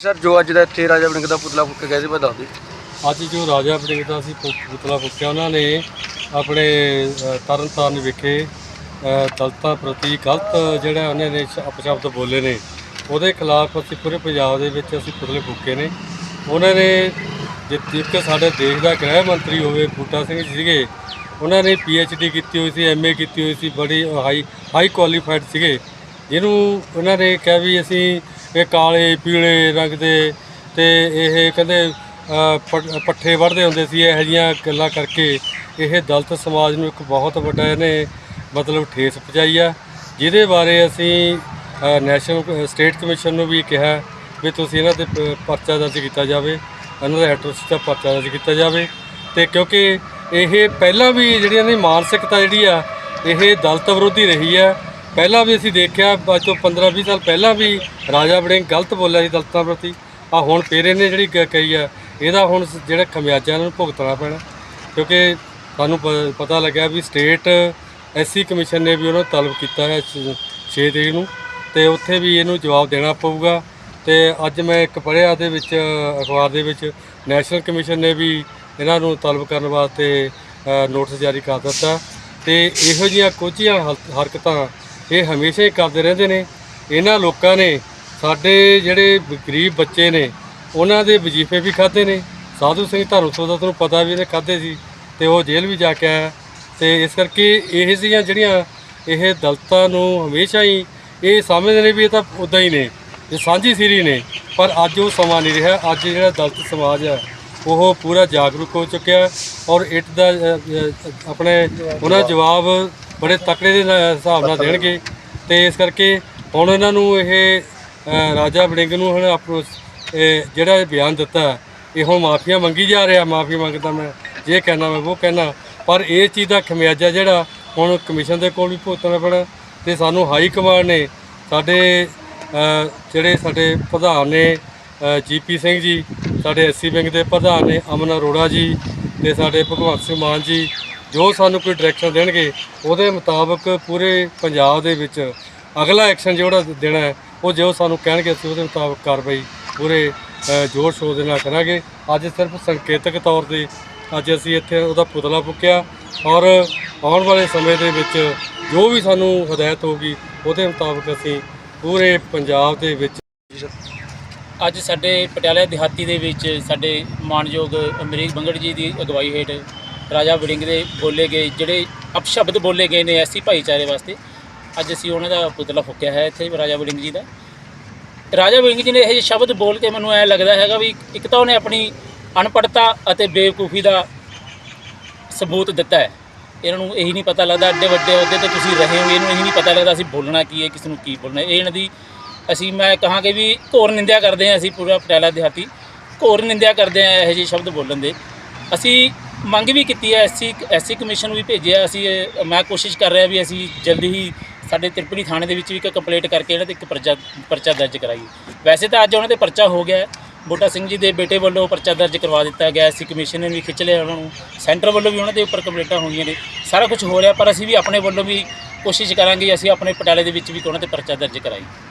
Sir ਜੋ ਅੱਜ ਦਾ ਇੱਥੇ ਰਾਜਾ ਬਣਿੰਗ ਦਾ ਪੁਤਲਾ ਫੁੱਕ ਗਿਆ ਸੀ ਮੈਂ ਦੱਸ ਦਿਓ ਅੱਜ ਜੋ ਰਾਜਾ ਵੜਿੰਗ ਦਾ ਸੀ ਪੁ- ਪੁਤਲਾ ਫੂਕਿਆ ਉਹਨਾਂ ਨੇ ਆਪਣੇ ਅ, ਤਰਨਤਾਰਨ ਵਿਖੇ ਅ, ਦਲਿਤਾਂ ਪ੍ਰਤੀ ਗਲਤ ਜਿਹੜਾ ਉਹਨਾਂ ਨੇ ਸ਼- ਅਪਸ਼ਬਦ ਬੋਲੇ ਨੇ ਉਹਦੇ ਖਿਲਾਫ ਅਸੀਂ ਪੂਰੇ ਪੰਜਾਬ ਦੇ ਵਿੱਚ ਅਸੀਂ ਪੁਤਲੇ ਫੂਕੇ ਨੇ। ਉਹਨਾਂ ਨੇ ਜਿ- ਇੱਕ ਸਾਡੇ ਦੇਸ਼ ਦਾ ਗ੍ਰਹਿ ਮੰਤਰੀ ਹੋਵੇ ਬੂਟਾ ਸਿੰਘ ਜੀ ਸੀਗੇ ਉਹਨਾਂ ਨੇ ਡੀ ਕੀਤੀ ਹੋਈ ਸੀ ਐਮਏ ਕੀਤੀ ਹੋਈ ਸੀ ਬੜੀ ਹਾਈ ਹਾਈ ਕੁਆਲੀਫਾਈਡ ਸੀਗੇ। ਜਿਹਨੂੰ ਉਹਨਾਂ ਨੇ ਕਿਹਾ ਵੀ ਅਸੀਂ ਇਹ ਕਾਲੇ, ਪੀਲੇ ਰੰਗ ਦੇ ਤੇ ਇਹ ਕਹਿੰਦੇ ਪੱਠੇ ਵੜਦੇ ਹੁੰਦੇ ਸੀ, ਇਹੋ ਜਿਹੀਆਂ ਗੱਲਾਂ ਕਰਕੇ ਇਹ ਦਲਿਤ ਸਮਾਜ ਨੂੰ ਇੱਕ ਬਹੁਤ ਵੱਡਾ ਇਹਨੇ ਮਤਲਬ ਠੇਸ ਪਹੁੰਚਾਈ ਆ, ਜਿਹਦੇ ਬਾਰੇ ਅਸੀਂ ਨੈਸ਼ਨਲ ਸਟੇਟ ਕਮਿਸ਼ਨ ਨੂੰ ਵੀ ਕਿਹਾ ਵੀ ਤੁਸੀਂ ਇਹਨਾਂ ਤੇ ਪ- ਪਰਚਾ ਦਰਜ ਕੀਤਾ ਜਾਵੇ, ਇਹਨਾਂ ਦਾ ਐਟਰੋਸਿਟੀ ਦਾ ਪਰਚਾ ਦਰਜ ਕੀਤਾ ਜਾਵੇ ਤੇ ਕਿਉਂਕਿ ਇਹ ਪਹਿਲਾਂ ਵੀ ਜਿਹੜੀਆਂ ਨੇ ਮਾਨਸਿਕਤਾ ਜਿਹੜੀ ਆ, ਇਹ ਦਲਤ ਵਿਰੋਧੀ ਰਹੀ ਆ ਪਹਿਲਾਂ ਵੀ ਅਸੀਂ ਦੇਖਿਆ ਅੱਜ ਤੋਂ 15 20 ਸਾਲ ਪਹਿਲਾਂ ਵੀ ਰਾਜਾ ਵੜਿੰਗ ਗਲਤ ਬੋਲਿਆ ਸੀ ਦਲਤਾਂ ਪ੍ਰਤੀ। ਆ ਹੁਣ ਫੇਰ ਇਹਨੇ ਜਿਹੜੀ ਕ- ਕਹੀ ਆ ਇਹਦਾ ਹੁਣ ਸ- ਜਿਹੜਾ ਖਮਿਆਜਾ ਇਹਨਾਂ ਨੂੰ ਭੁਗਤਣਾ ਪੈਣਾ। ਕਿਉਂਕਿ ਸਾਨੂੰ ਪ- ਪਤਾ ਲੱਗਿਆ ਵੀ ਸਟੇਟ ਐਸਸੀ ਕਮਿਸ਼ਨ ਨੇ ਵੀ ਉਹਨਾਂ ਨੂੰ ਤਲਬ ਕੀਤਾ ਹੈ 6 ਤਰੀਕ ਨੂੰ। ਤੇ ਉੱਥੇ ਵੀ ਇਹਨੂੰ ਜਵਾਬ ਦੇਣਾ ਪਊਗਾ। ਤੇ ਅੱਜ ਮੈਂ ਇੱਕ ਪੜ੍ਹਿਆ ਦੇ ਵਿੱਚ ਅਖਬਾਰ ਦੇ ਵਿੱਚ ਨੈਸ਼ਨਲ ਕਮਿਸ਼ਨ ਨੇ ਵੀ ਇਹਨਾਂ ਨੂੰ ਤਲਬ ਕਰਨ ਵਾਸਤੇ ਅ, ਨੋਟਿਸ ਜਾਰੀ ਕਰ ਦਿੱਤਾ। ਤੇ ਇਹੋ ਜਿਹੀਆਂ ਕੁਝ ਹਲ- ਹਰਕਤਾਂ ਇਹ ਹਮੇਸ਼ਾ ਹੀ ਕਰਦੇ ਰਹਿੰਦੇ ਨੇ। ਇਹਨਾਂ ਲੋਕਾਂ ਨੇ ਸਾਡੇ ਜਿਹੜੇ ਗਰੀਬ ਬੱਚੇ ਨੇ, ਉਹਨਾਂ ਦੇ ਵਜ਼ੀਫੇ ਵੀ ਖਾਦੇ ਨੇ। ਸਾਧੂ ਸਿੰਘ ਧਰਮਸੋਤ ਦਾ ਤੁਹਾਨੂੰ ਪਤਾ ਵੀ ਇਹਨੇ ਖਾਦੇ ਸੀ ਤੇ ਉਹ ਜੇਲ੍ਹ ਵੀ ਜਾ ਕੇ ਆਇਆ। ਤੇ ਇਸ ਕਰਕੇ ਇਹ ਜਿਹੀਆਂ ਜਿਹੜੀਆਂ ਇਹ ਦਲਤਾਂ ਨੂੰ ਹਮੇਸ਼ਾ ਹੀ ਇਹ ਸਮਝਦੇ ਨੇ ਵੀ ਇਹ ਤਾਂ ਉਦਾਂ ਹੀ ਨੇ, ਇਹ ਸਾਂਝੀ ਸਿਰੀ ਨੇ। ਪਰ ਅੱਜ ਉਹ ਸਮਾਂ ਨਹੀਂ ਰਿਹਾ। ਅੱਜ ਜਿਹੜਾ ਦਲਤ ਸਮਾਜ ਹੈ ਉਹ ਪੂਰਾ ਜਾਗਰੂਕ ਹੋ ਚੁੱਕਿਆ ਔਰ ਇੱਟ ਦਾ ਆਪਣੇ ਉਹਨਾਂ ਜਵਾਬ ਬੜੇ ਤਕੜੇ ਦੇ ਨਾਲ ਹਿਸਾਬ ਨਾਲ ਦੇਣਗੇ। ਤੇ ਇਸ ਕਰਕੇ ਹੁਣ ਇਹਨਾਂ ਨੂੰ ਇਹ ਅ, ਰਾਜਾ ਵੜਿੰਗ ਨੂੰ ਹੁਣ ਆਪੋ ਇਹ ਜਿਹੜਾ ਇਹ ਬਿਆਨ ਦਿੱਤਾ ਇਹ ਹੁਣ ਮਾਫੀਆਂ ਮੰਗੀ ਜਾ ਰਿਹਾ ਮਾਫੀ ਮੰਗਦਾ ਮੈਂ ਜੇ ਕਹਿਣਾ ਮੈਂ ਉਹ ਕਹਿਣਾ ਪਰ ਇਹ ਚੀਜ਼ ਦਾ ਖਮਿਆਜਾ ਜਿਹੜਾ ਹੁਣ ਕਮਿਸ਼ਨ ਦੇ ਕੋਲ ਵੀ ਭੁਗਤਣਾ ਪੈਣਾ ਤੇ ਸਾਨੂੰ ਹਾਈ ਕਮਾਂਡ ਨੇ ਸਾਡੇ ਅ, ਜਿਹੜੇ ਸਾਡੇ ਪ੍ਰਧਾਨ ਨੇ ਜੀਪੀ ਸਿੰਘ ਜੀ ਸਾਡੇ ਐਸਸੀ ਬੈਂਕ ਦੇ ਪ੍ਰਧਾਨ ਨੇ ਅਮਨ ਅਰੋੜਾ ਜੀ ਤੇ ਸਾਡੇ ਭਗਵੰਤ ਸਿੰਘ ਮਾਨ ਜੀ ਜੋ ਸਾਨੂੰ ਕੋਈ ਡਾਇਰੈਕਸ਼ਨ ਦੇਣਗੇ, ਉਹਦੇ ਮੁਤਾਬਕ ਪੂਰੇ ਪੰਜਾਬ ਦੇ ਵਿੱਚ ਅਗਲਾ ਐਕਸ਼ਨ ਜਿਹੜਾ ਦੇਣਾ ਹੈ, ਉਹ ਜੋ ਸਾਨੂੰ ਕਹਿਣਗੇ, ਅਸੀਂ ਉਹਦੇ ਮੁਤਾਬਕ ਕਾਰਵਾਈ ਪੂਰੇ ਜ਼ੋਰ ਸ਼ੋਰ ਦੇ ਨਾਲ ਕਰਾਂਗੇ। ਅੱਜ ਸਿਰਫ ਸੰਕੇਤਕ ਤੌਰ ਤੇ ਅੱਜ ਅਸੀਂ ਇੱਥੇ ਉਹਦਾ ਪੁਤਲਾ ਫੂਕਿਆ ਔਰ ਆਉਣ ਵਾਲੇ ਸਮੇਂ ਦੇ ਵਿੱਚ ਜੋ ਵੀ ਸਾਨੂੰ ਹਦਾਇਤ ਹੋਊਗੀ, ਉਹਦੇ ਮੁਤਾਬਕ ਅਸੀਂ ਪੂਰੇ ਪੰਜਾਬ ਦੇ ਵਿੱਚ ਅੱਜ ਸਾਡੇ ਪਟਿਆਲਾ ਦਿਹਾਤੀ ਦੇ ਵਿੱਚ ਸਾਡੇ ਮਾਨਯੋਗ ਅਮਰੀਕ ਬੰਗੜ ਜੀ ਦੀ ਅਗਵਾਈ ਹੇਠ ਰਾਜਾ ਵੜਿੰਗ ਦੇ ਬੋਲੇ ਗਏ, ਜਿਹੜੇ ਅਪਸ਼ਬਦ ਬੋਲੇ ਗਏ ਨੇ ਐਸੀ ਭਾਈਚਾਰੇ ਵਾਸਤੇ। ਅੱਜ ਅਸੀਂ ਉਹਨਾਂ ਦਾ ਪੁਤਲਾ ਫੁੱਕਿਆ ਹੈ ਇੱਥੇ, ਰਾਜਾ ਵੜਿੰਗ ਜੀ ਦਾ। ਰਾਜਾ ਵੜਿੰਗ ਜੀ ਨੇ ਇਹ ਜਿਹੇ ਸ਼ਬਦ ਬੋਲ ਕੇ ਮੈਨੂੰ ਐ ਲੱਗਦਾ ਹੈਗਾ ਵੀ ਇੱਕ ਤਾਂ ਉਹਨੇ ਆਪਣੀ ਅਨਪੜ੍ਹਤਾ ਅਤੇ ਬੇਵਕੂਫੀ ਦਾ ਸਬੂਤ ਦਿੱਤਾ ਹੈ। ਇਹਨਾਂ ਨੂੰ ਇਹੀ ਨਹੀਂ ਪਤਾ ਲੱਗਦਾ ਐਡੇ ਵੱਡੇ ਅਹੁਦੇ ਤੇ ਤੁਸੀਂ ਰਹੇ ਹੋ, ਇਹਨੂੰ ਇਹੀ ਨਹੀਂ ਪਤਾ ਲੱਗਦਾ ਅਸੀਂ ਬੋਲਣਾ ਕੀ ਹੈ, ਕਿਸ ਨੂੰ ਕੀ ਬੋਲਣਾ ਇਹ ਇਹਨਾਂ ਦੀ ਅਸੀਂ ਮੈਂ ਕਹਾਂਗੇ ਵੀ ਘੋਰ ਨਿੰਦਿਆ ਕਰਦੇ ਹਾਂ ਅਸੀਂ ਪੂਰਾ ਪਟਿਆਲਾ ਦਿਹਾਤੀ। ਘੋਰ ਨਿੰਦਿਆ ਕਰਦੇ ਹਾਂ ਇਹੋ ਜਿਹੇ ਸ਼ਬਦ ਬੋਲਣ ਦੇ। ਅਸੀਂ ਮੰਗ ਵੀ ਕੀਤੀ ਹੈ, ਐਸਸੀ ਐਸਸੀ ਕਮਿਸ਼ਨ ਨੂੰ ਵੀ ਭੇਜਿਆ, ਅਸੀਂ ਇਹ- ਮੈਂ ਕੋਸ਼ਿਸ਼ ਕਰ ਰਿਹਾ ਵੀ ਅਸੀਂ ਜਲਦੀ ਹੀ ਸਾਡੇ ਤਿਰਪੜੀ ਥਾਣੇ ਦੇ ਵਿੱਚ ਵੀ ਇੱਕ ਕੰਪਲੇਂਟ ਕਰਕੇ ਇਹਨਾਂ ਤੇ ਇੱਕ ਪਰਚਾ ਪਰਚਾ ਦਰਜ ਕਰਾਈਏ। ਵੈਸੇ ਤਾਂ ਅੱਜ ਉਹਨਾਂ ਤੇ ਪਰਚਾ ਹੋ ਗਿਆ ਹੈ। ਬੂਟਾ ਸਿੰਘ ਜੀ ਦੇ ਬੇਟੇ ਵੱਲੋਂ ਪਰਚਾ ਦਰਜ ਕਰਵਾ ਦਿੱਤਾ ਗਿਆ, ਐਸਸੀ ਕਮਿਸ਼ਨ ਨੇ ਵੀ ਖਿੱਚ ਲਿਆ ਉਹਨਾਂ ਨੂੰ। ਸੈਂਟਰ ਵੱਲੋਂ ਵੀ ਉਹਨਾਂ ਦੇ ਉੱਪਰ ਕੰਪਲੇਂਟਾਂ ਹੋਈਆਂ ਨੇ। ਸਾਰਾ ਕੁਝ ਹੋ ਰਿਹਾ, ਪਰ ਅਸੀਂ ਵੀ ਆਪਣੇ ਵੱਲੋਂ ਵੀ ਕੋਸ਼ਿਸ਼ ਕਰਾਂਗੇ, ਅਸੀਂ ਆਪਣੇ ਪਟਿਆਲੇ ਦੇ ਵਿੱਚ ਵੀ ਉਹਨਾਂ ਤੇ ਪਰਚਾ ਦਰਜ ਕਰਾਈਏ।